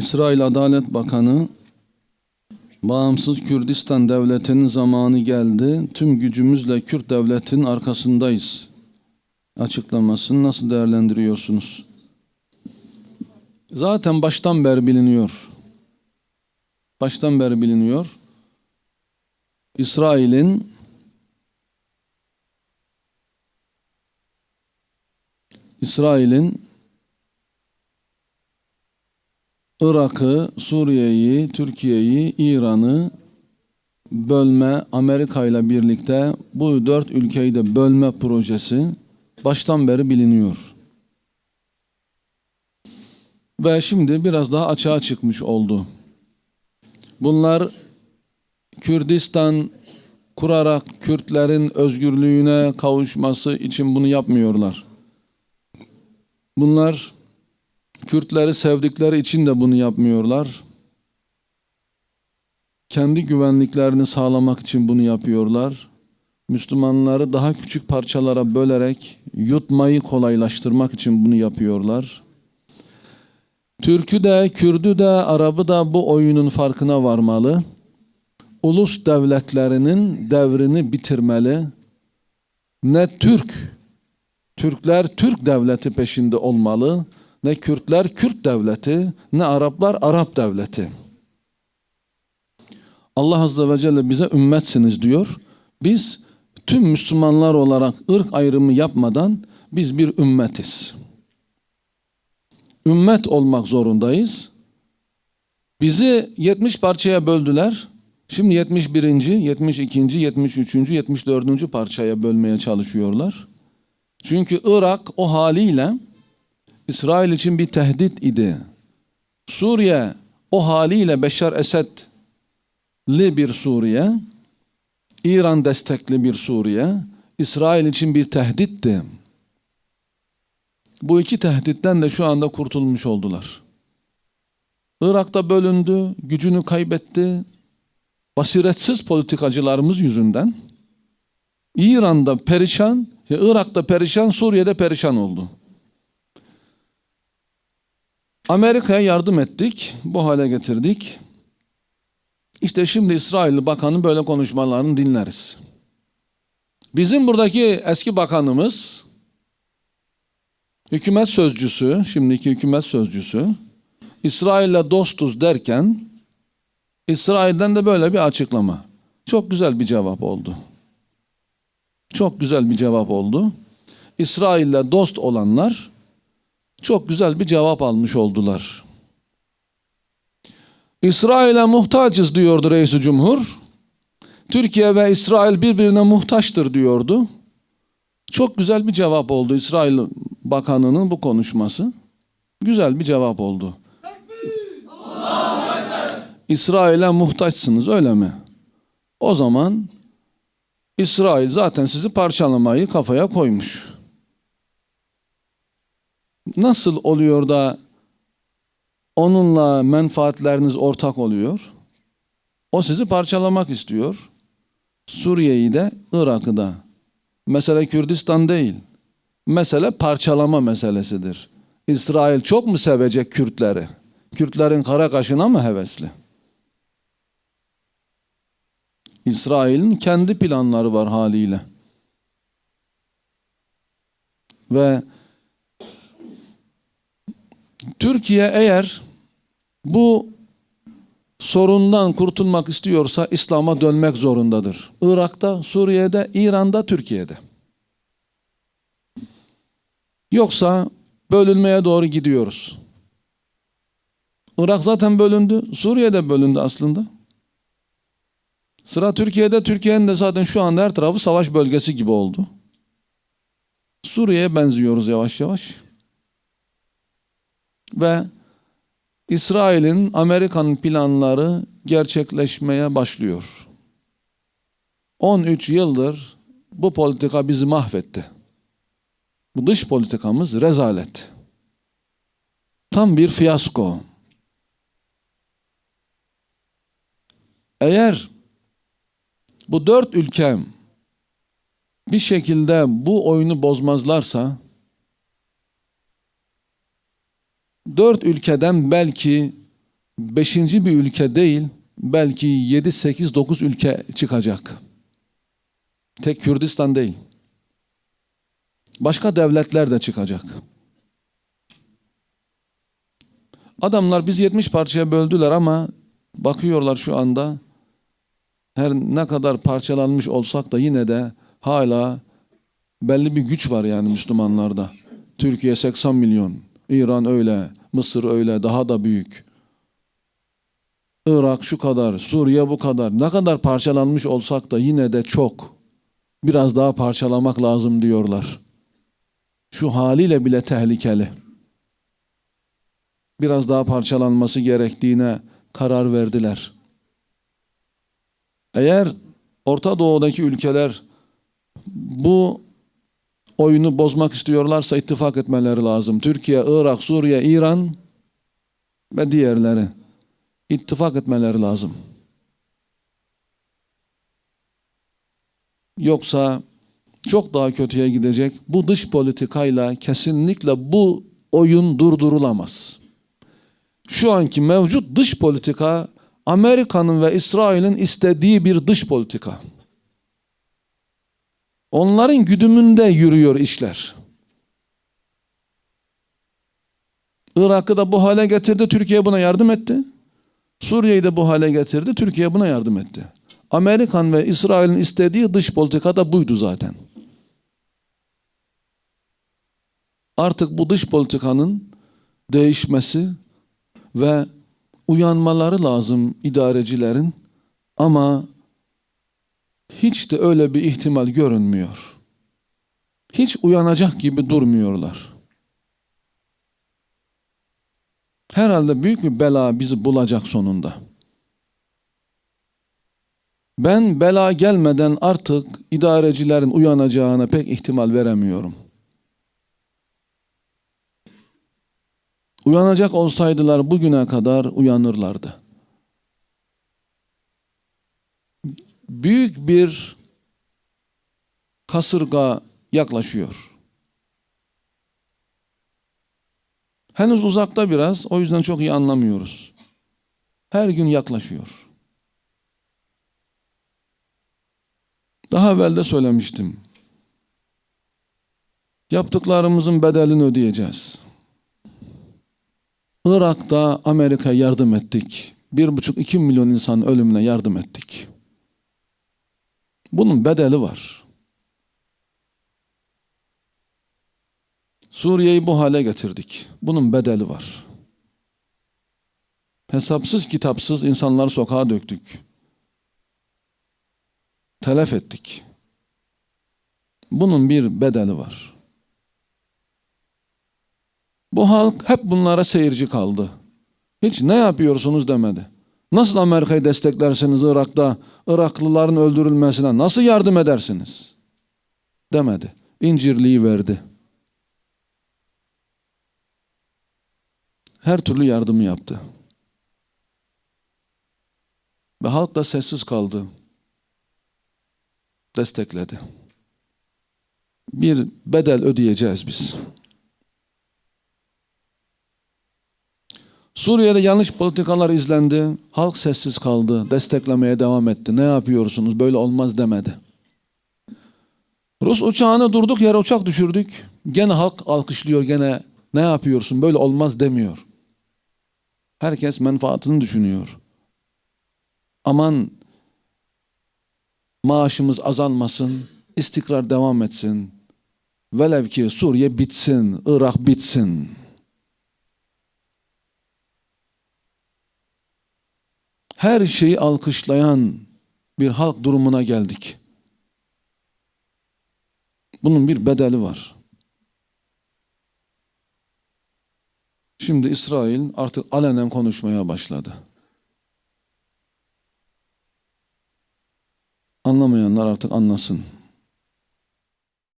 İsrail Adalet Bakanı Bağımsız Kürdistan Devleti'nin zamanı geldi. Tüm gücümüzle Kürt devletinin arkasındayız. Açıklamasını nasıl değerlendiriyorsunuz? Zaten baştan beri biliniyor. Baştan beri biliniyor. İsrail'in İsrail'in Irak'ı, Suriye'yi, Türkiye'yi, İran'ı bölme, Amerika ile birlikte bu dört ülkeyi de bölme projesi baştan beri biliniyor. Ve şimdi biraz daha açığa çıkmış oldu. Bunlar Kürdistan kurarak Kürtlerin özgürlüğüne kavuşması için bunu yapmıyorlar. Bunlar Kürtleri sevdikleri için de bunu yapmıyorlar. Kendi güvenliklerini sağlamak için bunu yapıyorlar. Müslümanları daha küçük parçalara bölerek yutmayı kolaylaştırmak için bunu yapıyorlar. Türk'ü de, Kürd'ü de, Arap'ı da bu oyunun farkına varmalı. Ulus devletlerinin devrini bitirmeli. Ne Türk, Türkler Türk devleti peşinde olmalı. Ne Kürtler Kürt devleti, ne Araplar Arap devleti. Allah Azze ve Celle bize ümmetsiniz diyor. Biz tüm Müslümanlar olarak ırk ayrımı yapmadan biz bir ümmetiz. Ümmet olmak zorundayız. Bizi 70 parçaya böldüler. Şimdi 71. 72. 73. 74. parçaya bölmeye çalışıyorlar. Çünkü Irak o haliyle İsrail için bir tehdit idi. Suriye o haliyle Beşar Esed'li bir Suriye, İran destekli bir Suriye, İsrail için bir tehditti. Bu iki tehditten de şu anda kurtulmuş oldular. Irak'ta bölündü, gücünü kaybetti. Basiretsiz politikacılarımız yüzünden İran'da perişan, Irak'ta perişan, Suriye'de perişan oldu. Amerika'ya yardım ettik, bu hale getirdik. İşte şimdi İsrail Bakanı böyle konuşmalarını dinleriz. Bizim buradaki eski bakanımız, hükümet sözcüsü, şimdiki hükümet sözcüsü, İsrail'le dostuz derken, İsrail'den de böyle bir açıklama. Çok güzel bir cevap oldu. Çok güzel bir cevap oldu. İsrail'le dost olanlar, çok güzel bir cevap almış oldular. İsrail'e muhtacız diyordu reis cumhur. Türkiye ve İsrail birbirine muhtaçtır diyordu. Çok güzel bir cevap oldu İsrail Bakanı'nın bu konuşması. Güzel bir cevap oldu. İsrail'e muhtaçsınız öyle mi? O zaman İsrail zaten sizi parçalamayı kafaya koymuş. Nasıl oluyor da onunla menfaatleriniz ortak oluyor? O sizi parçalamak istiyor. Suriye'yi de Irak'ı da. Mesele Kürdistan değil. Mesele parçalama meselesidir. İsrail çok mu sevecek Kürtleri? Kürtlerin kara kaşına mı hevesli? İsrail'in kendi planları var haliyle. Ve Türkiye eğer bu sorundan kurtulmak istiyorsa İslam'a dönmek zorundadır. Irak'ta, Suriye'de, İran'da, Türkiye'de. Yoksa bölünmeye doğru gidiyoruz. Irak zaten bölündü, Suriye'de bölündü aslında. Sıra Türkiye'de, Türkiye'nin de zaten şu anda her tarafı savaş bölgesi gibi oldu. Suriye'ye benziyoruz yavaş yavaş. Ve İsrail'in, Amerika'nın planları gerçekleşmeye başlıyor. 13 yıldır bu politika bizi mahvetti. Bu dış politikamız rezalet. Tam bir fiyasko. Eğer bu dört ülkem bir şekilde bu oyunu bozmazlarsa dört ülkeden belki beşinci bir ülke değil, belki 7, 8, 9 ülke çıkacak. Tek Kürdistan değil. Başka devletler de çıkacak. Adamlar biz 70 parçaya böldüler ama bakıyorlar şu anda her ne kadar parçalanmış olsak da yine de hala belli bir güç var yani Müslümanlarda. Türkiye 80 milyon, İran öyle, Mısır öyle, daha da büyük. Irak şu kadar, Suriye bu kadar. Ne kadar parçalanmış olsak da yine de çok. Biraz daha parçalamak lazım diyorlar. Şu haliyle bile tehlikeli. Biraz daha parçalanması gerektiğine karar verdiler. Eğer Orta Doğu'daki ülkeler bu oyunu bozmak istiyorlarsa ittifak etmeleri lazım. Türkiye, Irak, Suriye, İran ve diğerleri ittifak etmeleri lazım. Yoksa çok daha kötüye gidecek. Bu dış politikayla kesinlikle bu oyun durdurulamaz. Şu anki mevcut dış politika Amerika'nın ve İsrail'in istediği bir dış politika. Onların güdümünde yürüyor işler. Irak'ı da bu hale getirdi, Türkiye buna yardım etti. Suriye'yi de bu hale getirdi, Türkiye buna yardım etti. Amerikan ve İsrail'in istediği dış politika da buydu zaten. Artık bu dış politikanın değişmesi ve uyanmaları lazım idarecilerin ama hiç de öyle bir ihtimal görünmüyor. Hiç uyanacak gibi durmuyorlar. Herhalde büyük bir bela bizi bulacak sonunda. Ben bela gelmeden artık idarecilerin uyanacağına pek ihtimal veremiyorum. Uyanacak olsaydılar bugüne kadar uyanırlardı. Büyük bir kasırga yaklaşıyor. Henüz uzakta biraz, o yüzden çok iyi anlamıyoruz. Her gün yaklaşıyor. Daha evvel de söylemiştim. Yaptıklarımızın bedelini ödeyeceğiz. Irak'ta Amerika'ya yardım ettik. Bir buçuk iki milyon insan ölümüne yardım ettik. Bunun bedeli var. Suriye'yi bu hale getirdik. Bunun bedeli var. Hesapsız kitapsız insanlar sokağa döktük. Telef ettik. Bunun bir bedeli var. Bu halk hep bunlara seyirci kaldı. Hiç ne yapıyorsunuz demedi. Nasıl Amerika'yı desteklersiniz Irak'ta Iraklıların öldürülmesine nasıl yardım edersiniz? Demedi. İncirliği verdi. Her türlü yardımı yaptı. Ve halk da sessiz kaldı. Destekledi. Bir bedel ödeyeceğiz biz. Suriye'de yanlış politikalar izlendi. Halk sessiz kaldı. Desteklemeye devam etti. Ne yapıyorsunuz? Böyle olmaz demedi. Rus uçağını durduk yere uçak düşürdük. Gene halk alkışlıyor. Gene ne yapıyorsun? Böyle olmaz demiyor. Herkes menfaatini düşünüyor. Aman maaşımız azalmasın, istikrar devam etsin. Velev ki Suriye bitsin, Irak bitsin. Her şeyi alkışlayan bir halk durumuna geldik. Bunun bir bedeli var. Şimdi İsrail artık alenen konuşmaya başladı. Anlamayanlar artık anlasın.